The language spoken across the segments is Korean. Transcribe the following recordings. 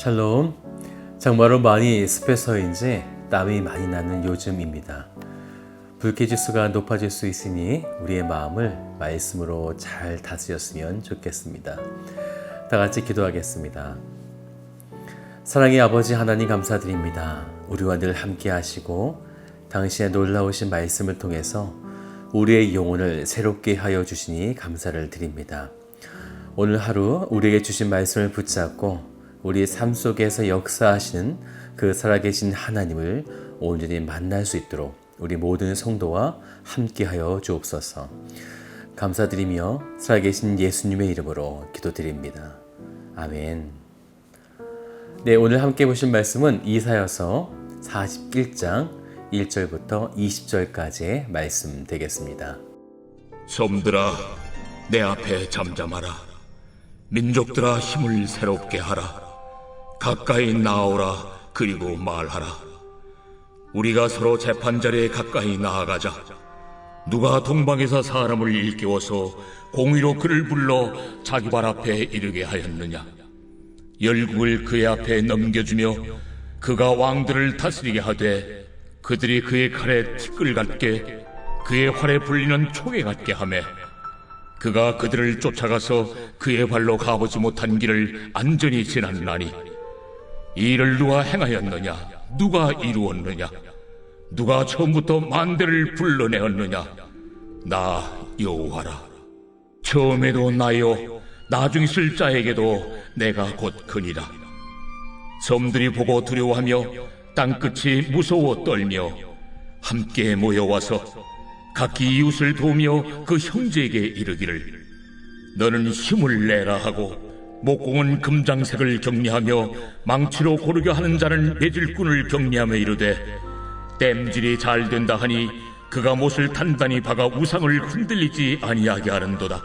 샬롬. 정말로 많이 습해서인지 땀이 많이 나는 요즘입니다. 불쾌지수가 높아질 수 있으니 우리의 마음을 말씀으로 잘 다스렸으면 좋겠습니다. 다 같이 기도하겠습니다. 사랑의 아버지 하나님 감사드립니다. 우리와 늘 함께 하시고 당신의 놀라우신 말씀을 통해서 우리의 영혼을 새롭게 하여 주시니 감사를 드립니다. 오늘 하루 우리에게 주신 말씀을 붙잡고 우리 삶 속에서 역사하시는 그 살아계신 하나님을 온전히 만날 수 있도록 우리 모든 성도와 함께하여 주옵소서. 감사드리며 살아계신 예수님의 이름으로 기도드립니다. 아멘. 네, 오늘 함께 보신 말씀은 이사여서 41장 1절부터 20절까지의 말씀 되겠습니다. 섬들아 내 앞에 잠잠하라 민족들아 힘을 새롭게 하라 가까이 나오라 그리고 말하라. 우리가 서로 재판자리에 가까이 나아가자. 누가 동방에서 사람을 일깨워서 공의로 그를 불러 자기 발 앞에 이르게 하였느냐? 열국을 그의 앞에 넘겨주며 그가 왕들을 다스리게 하되 그들이 그의 칼에 티끌 같게 그의 활에 불리는 총에 같게 하매 그가 그들을 쫓아가서 그의 발로 가보지 못한 길을 안전히 지났나니 이 일을 누가 행하였느냐? 누가 이루었느냐? 누가 처음부터 만대를 불러내었느냐? 나 여호와라. 처음에도 나요. 나중 있을 자에게도 내가 곧 그니라. 섬들이 보고 두려워하며 땅끝이 무서워 떨며 함께 모여와서 각기 이웃을 도우며 그 형제에게 이르기를 너는 힘을 내라 하고 목공은 금장색을 격리하며 망치로 고르게 하는 자는 매질꾼을 격리하며 이르되 땜질이 잘 된다 하니 그가 못을 단단히 박아 우상을 흔들리지 아니하게 하는도다.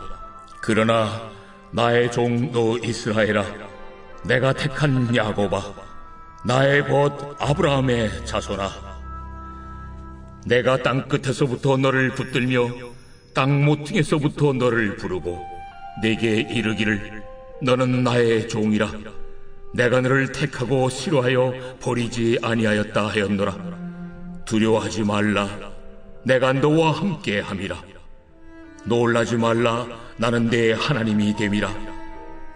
그러나 나의 종 너 이스라엘아 내가 택한 야곱아 나의 벗 아브라함의 자손아 내가 땅 끝에서부터 너를 붙들며 땅 모퉁에서부터 너를 부르고 내게 이르기를 너는 나의 종이라. 내가 너를 택하고 싫어하여 버리지 아니하였다 하였노라. 두려워하지 말라. 내가 너와 함께 함이라. 놀라지 말라. 나는 내 하나님이 됨이라.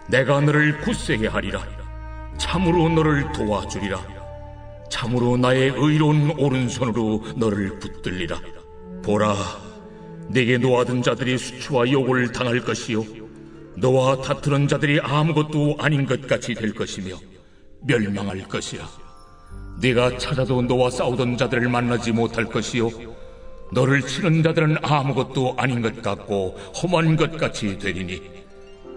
내가 너를 굳세게 하리라. 참으로 너를 도와주리라. 참으로 나의 의로운 오른손으로 너를 붙들리라. 보라, 내게 놓아든 자들이 수치와 욕을 당할 것이요. 너와 다투는 자들이 아무것도 아닌 것 같이 될 것이며 멸망할 것이라. 네가 찾아도 너와 싸우던 자들을 만나지 못할 것이요. 너를 치는 자들은 아무것도 아닌 것 같고 험한 것 같이 되리니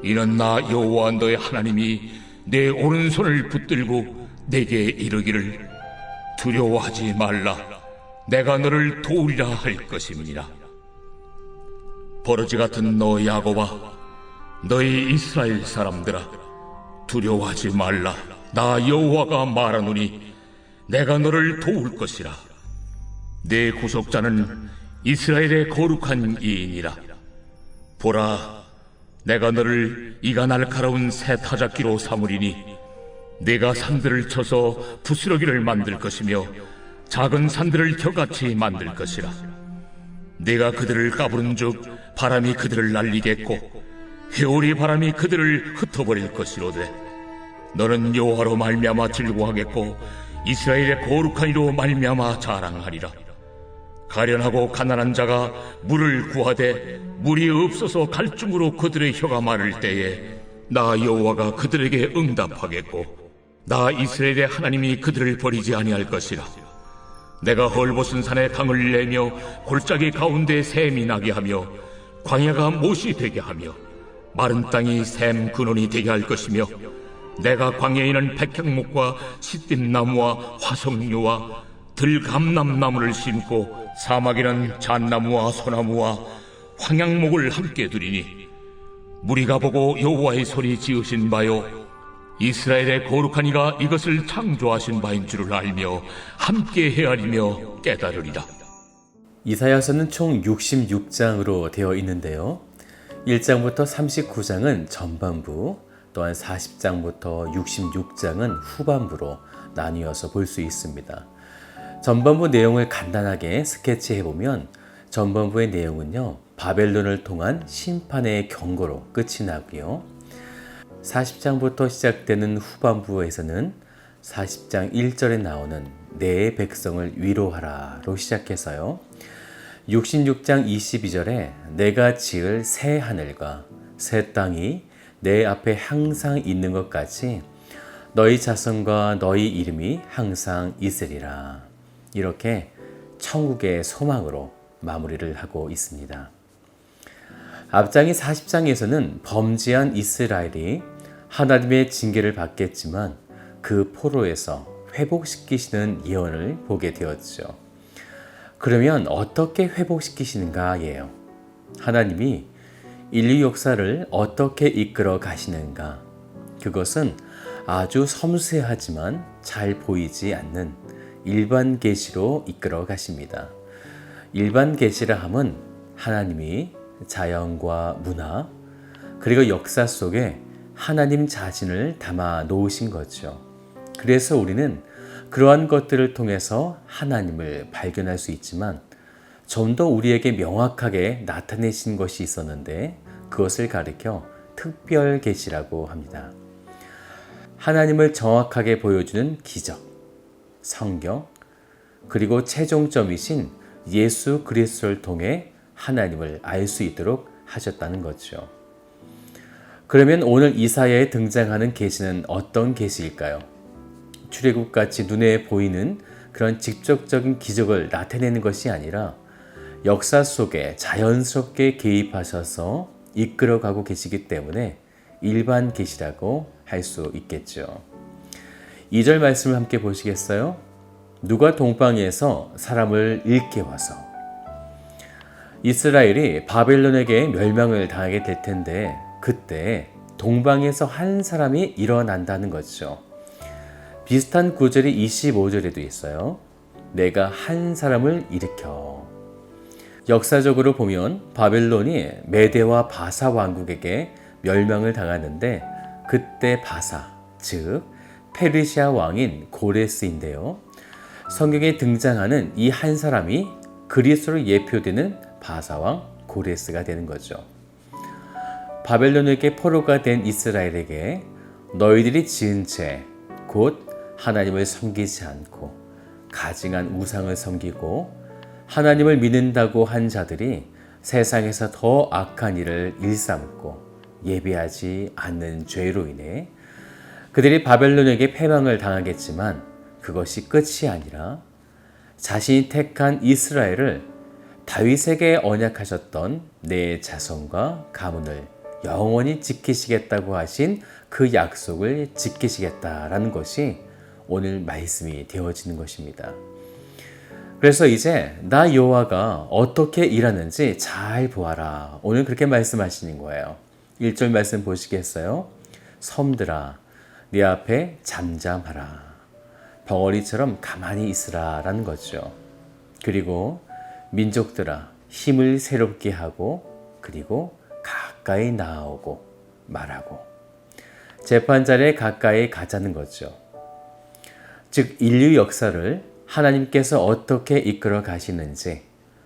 이는 나 여호와 너의 하나님이 내 오른손을 붙들고 내게 이르기를 두려워하지 말라. 내가 너를 도우리라 할 것임이니라. 버러지 같은 너 야곱아, 너희 이스라엘 사람들아, 두려워하지 말라. 나 여호와가 말하노니 내가 너를 도울 것이라. 내 구속자는 이스라엘의 거룩한 이인이라. 보라, 내가 너를 이가 날카로운 새 타작기로 삼으리니 내가 산들을 쳐서 부스러기를 만들 것이며 작은 산들을 겨같이 만들 것이라. 내가 그들을 까부른즉 바람이 그들을 날리겠고 회오리 바람이 그들을 흩어버릴 것이로되 너는 여호와로 말미암아 즐거워하겠고 이스라엘의 거룩한 이로 말미암아 자랑하리라. 가련하고 가난한 자가 물을 구하되 물이 없어서 갈증으로 그들의 혀가 마를 때에 나 여호와가 그들에게 응답하겠고 나 이스라엘의 하나님이 그들을 버리지 아니할 것이라. 내가 헐벗은 산에 강을 내며 골짜기 가운데 샘이 나게 하며 광야가 못이 되게 하며 마른 땅이 샘 근원이 되게 할 것이며 내가 광야에 있는 백향목과 시띠나무와 화석류와 들감남나무를 심고 사막에는 잣나무와 소나무와 황양목을 함께 두리니 무리가 보고 여호와의 소리 지으신 바요 이스라엘의 거룩한 이가 이것을 창조하신 바인 줄을 알며 함께 헤아리며 깨달으리라. 이사야서는 총 66장으로 되어 있는데요. 1장부터 39장은 전반부, 또한 40장부터 66장은 후반부로 나뉘어서 볼 수 있습니다. 전반부 내용을 간단하게 스케치해 보면 전반부의 내용은요. 바벨론을 통한 심판의 경고로 끝이 나고요. 40장부터 시작되는 후반부에서는 40장 1절에 나오는 내 백성을 위로하라로 시작해서요. 66장 22절에 내가 지을 새 하늘과 새 땅이 내 앞에 항상 있는 것 같이 너희 자손과 너희 이름이 항상 있으리라. 이렇게 천국의 소망으로 마무리를 하고 있습니다. 앞장이 40장에서는 범죄한 이스라엘이 하나님의 징계를 받겠지만 그 포로에서 회복시키시는 예언을 보게 되었죠. 그러면 어떻게 회복시키시는가예요. 하나님이 인류 역사를 어떻게 이끌어 가시는가? 그것은 아주 섬세하지만 잘 보이지 않는 일반 계시로 이끌어 가십니다. 일반 계시라 함은 하나님이 자연과 문화 그리고 역사 속에 하나님 자신을 담아 놓으신 거죠. 그래서 우리는 그러한 것들을 통해서 하나님을 발견할 수 있지만 좀 더 우리에게 명확하게 나타내신 것이 있었는데 그것을 가리켜 특별 계시라고 합니다. 하나님을 정확하게 보여주는 기적, 성경, 그리고 최종점이신 예수 그리스도를 통해 하나님을 알 수 있도록 하셨다는 거죠. 그러면 오늘 이사야에 등장하는 계시는 어떤 계시일까요? 출애굽 같이 눈에 보이는 그런 직접적인 기적을 나타내는 것이 아니라 역사 속에 자연스럽게 개입하셔서 이끌어가고 계시기 때문에 일반 계시라고 할 수 있겠죠. 2절 말씀을 함께 보시겠어요? 누가 동방에서 사람을 와서 이스라엘이 바벨론에게 멸망을 당하게 될 텐데 그때 동방에서 한 사람이 일어난다는 거죠. 비슷한 구절이 25절에도 있어요. 내가 한 사람을 일으켜. 역사적으로 보면 바벨론이 메대와 바사 왕국에게 멸망을 당하는데 그때 바사, 즉 페르시아 왕인 고레스인데요. 성경에 등장하는 이 한 사람이 그리스도로 예표되는 바사왕 고레스가 되는 거죠. 바벨론에게 포로가 된 이스라엘에게 너희들이 지은 죄, 곧 하나님을 섬기지 않고 가증한 우상을 섬기고 하나님을 믿는다고 한 자들이 세상에서 더 악한 일을 일삼고 예비하지 않는 죄로 인해 그들이 바벨론에게 패망을 당하겠지만 그것이 끝이 아니라 자신이 택한 이스라엘을 다윗에게 언약하셨던 내 자손과 가문을 영원히 지키시겠다고 하신 그 약속을 지키시겠다라는 것이 오늘 말씀이 되어지는 것입니다. 그래서 이제 나 여호와가 어떻게 일하는지 잘 보아라. 오늘 그렇게 말씀하시는 거예요. 1절 말씀 보시겠어요? 섬들아 네 앞에 잠잠하라. 벙어리처럼 가만히 있으라라는 거죠. 그리고 민족들아 힘을 새롭게 하고 그리고 가까이 나아오고 말하고 재판자리에 가까이 가자는 거죠. 즉 인류 역사를 하나님께서 어떻게 이끌어 가시는지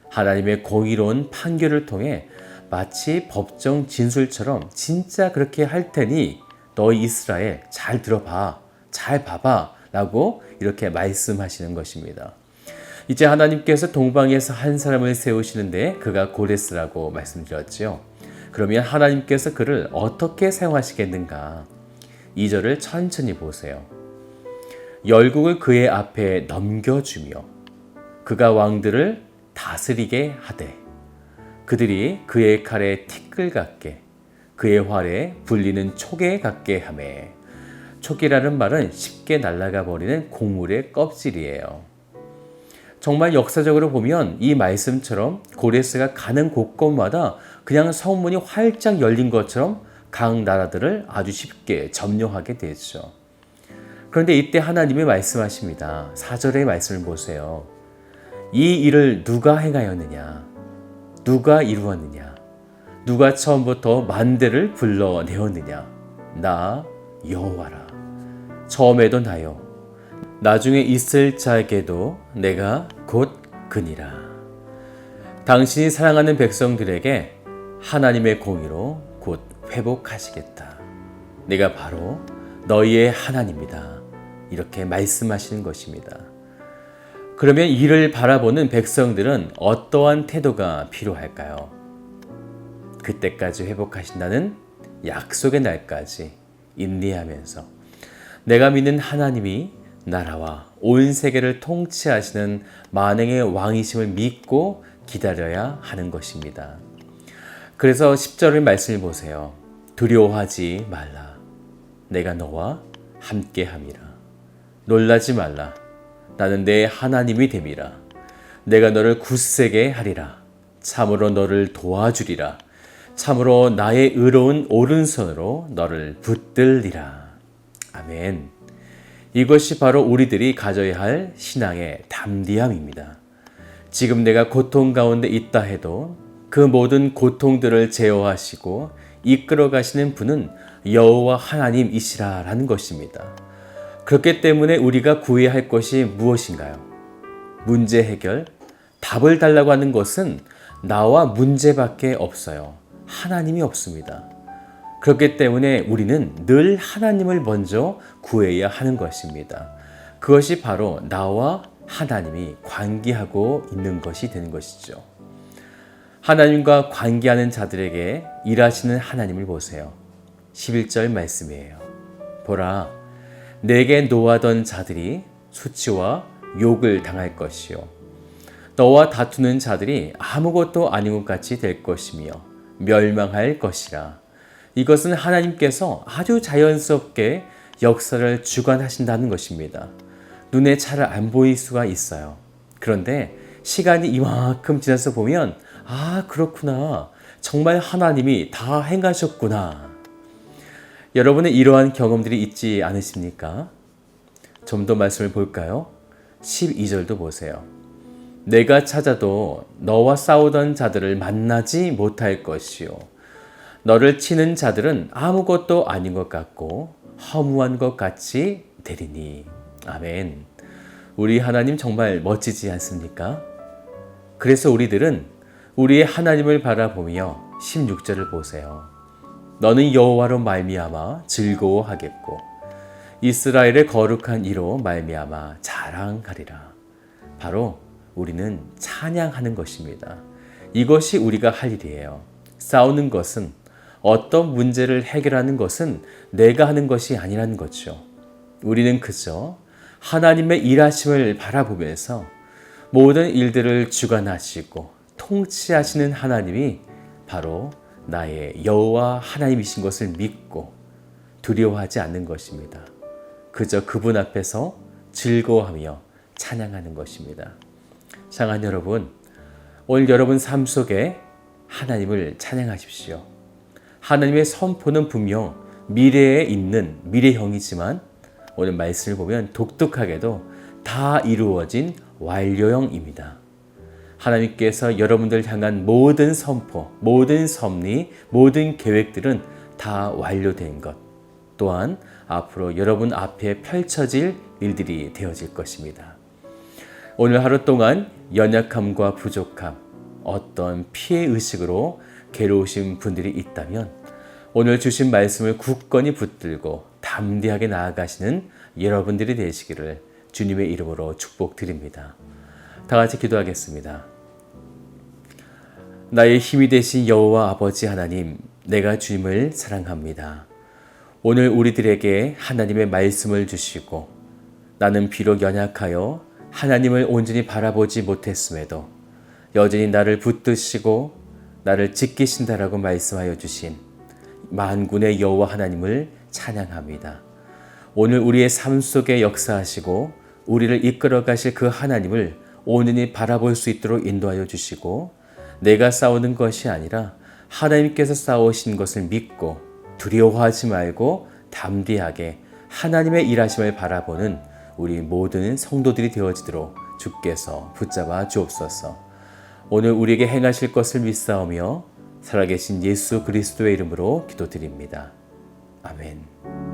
하나님의 공의로운 판결을 통해 마치 법정 진술처럼 진짜 그렇게 할 테니 너희 이스라엘 잘 들어봐 잘 봐봐 라고 이렇게 말씀하시는 것입니다. 이제 하나님께서 동방에서 한 사람을 세우시는데 그가 고레스라고 말씀드렸죠. 그러면 하나님께서 그를 어떻게 사용하시겠는가? 2절을 천천히 보세요. 열국을 그의 앞에 넘겨주며 그가 왕들을 다스리게 하되 그들이 그의 칼에 티끌 같게 그의 활에 불리는 촉에 같게 하매 촉이라는 말은 쉽게 날아가 버리는 곡물의 껍질이에요. 정말 역사적으로 보면 이 말씀처럼 고레스가 가는 곳곳마다 그냥 성문이 활짝 열린 것처럼 각 나라들을 아주 쉽게 점령하게 되죠. 그런데 이때 하나님이 말씀하십니다. 4절의 말씀을 보세요. 이 일을 누가 행하였느냐? 누가 이루었느냐? 누가 처음부터 만대를 불러내었느냐? 나 여호와라. 처음에도 나요. 나중에 있을 자에게도 내가 곧 그니라. 당신이 사랑하는 백성들에게 하나님의 공의로 곧 회복하시겠다. 내가 바로 너희의 하나님이다. 이렇게 말씀하시는 것입니다. 그러면 이를 바라보는 백성들은 어떠한 태도가 필요할까요? 그때까지 회복하신다는 약속의 날까지 인내하면서 내가 믿는 하나님이 나라와 온 세계를 통치하시는 만행의 왕이심을 믿고 기다려야 하는 것입니다. 그래서 10절의 말씀을 보세요. 두려워하지 말라. 내가 너와 함께 함이라. 놀라지 말라. 나는 내 하나님이 됨이라. 내가 너를 굳세게 하리라. 참으로 너를 도와주리라. 참으로 나의 의로운 오른손으로 너를 붙들리라. 아멘. 이것이 바로 우리들이 가져야 할 신앙의 담대함입니다. 지금 내가 고통 가운데 있다 해도 그 모든 고통들을 제어하시고 이끌어 가시는 분은 여호와 하나님이시라라는 것입니다. 그렇기 때문에 우리가 구해야 할 것이 무엇인가요? 문제 해결, 답을 달라고 하는 것은 나와 문제밖에 없어요. 하나님이 없습니다. 그렇기 때문에 우리는 늘 하나님을 먼저 구해야 하는 것입니다. 그것이 바로 나와 하나님이 관계하고 있는 것이 되는 것이죠. 하나님과 관계하는 자들에게 일하시는 하나님을 보세요. 11절 말씀이에요. 보라, 내게 노하던 자들이 수치와 욕을 당할 것이요. 너와 다투는 자들이 아무것도 아닌 것 같이 될 것이며 멸망할 것이라. 이것은 하나님께서 아주 자연스럽게 역사를 주관하신다는 것입니다. 눈에 잘 안 보일 수가 있어요. 그런데 시간이 이만큼 지나서 보면 아, 그렇구나. 정말 하나님이 다 행하셨구나. 여러분의 이러한 경험들이 있지 않으십니까? 좀 더 말씀을 볼까요? 12절도 보세요. 내가 찾아도 너와 싸우던 자들을 만나지 못할 것이요. 너를 치는 자들은 아무것도 아닌 것 같고 허무한 것 같이 되리니. 아멘. 우리 하나님 정말 멋지지 않습니까? 그래서 우리들은 우리의 하나님을 바라보며 16절을 보세요. 너는 여호와로 말미암아 즐거워하겠고 이스라엘의 거룩한 이로 말미암아 자랑하리라. 바로 우리는 찬양하는 것입니다. 이것이 우리가 할 일이에요. 싸우는 것은 어떤 문제를 해결하는 것은 내가 하는 것이 아니라는 거죠. 우리는 그저 하나님의 일하심을 바라보면서 모든 일들을 주관하시고 통치하시는 하나님이 바로 나의 여호와 하나님이신 것을 믿고 두려워하지 않는 것입니다. 그저 그분 앞에서 즐거워하며 찬양하는 것입니다. 상한 여러분, 오늘 여러분 삶 속에 하나님을 찬양하십시오. 하나님의 선포는 분명 미래에 있는 미래형이지만 오늘 말씀을 보면 독특하게도 다 이루어진 완료형입니다. 하나님께서 여러분들 향한 모든 선포, 모든 섭리, 모든 계획들은 다 완료된 것. 또한 앞으로 여러분 앞에 펼쳐질 일들이 되어질 것입니다. 오늘 하루 동안 연약함과 부족함, 어떤 피해 의식으로 괴로우신 분들이 있다면 오늘 주신 말씀을 굳건히 붙들고 담대하게 나아가시는 여러분들이 되시기를 주님의 이름으로 축복드립니다. 다 같이 기도하겠습니다. 나의 힘이 되신 여호와 아버지 하나님, 내가 주님을 사랑합니다. 오늘 우리들에게 하나님의 말씀을 주시고 나는 비록 연약하여 하나님을 온전히 바라보지 못했음에도 여전히 나를 붙드시고 나를 지키신다라고 말씀하여 주신 만군의 여호와 하나님을 찬양합니다. 오늘 우리의 삶 속에 역사하시고 우리를 이끌어 가실 그 하나님을 온전히 바라볼 수 있도록 인도하여 주시고 내가 싸우는 것이 아니라 하나님께서 싸우신 것을 믿고 두려워하지 말고 담대하게 하나님의 일하심을 바라보는 우리 모든 성도들이 되어지도록 주께서 붙잡아 주옵소서. 오늘 우리에게 행하실 것을 믿사오며 살아계신 예수 그리스도의 이름으로 기도드립니다. 아멘.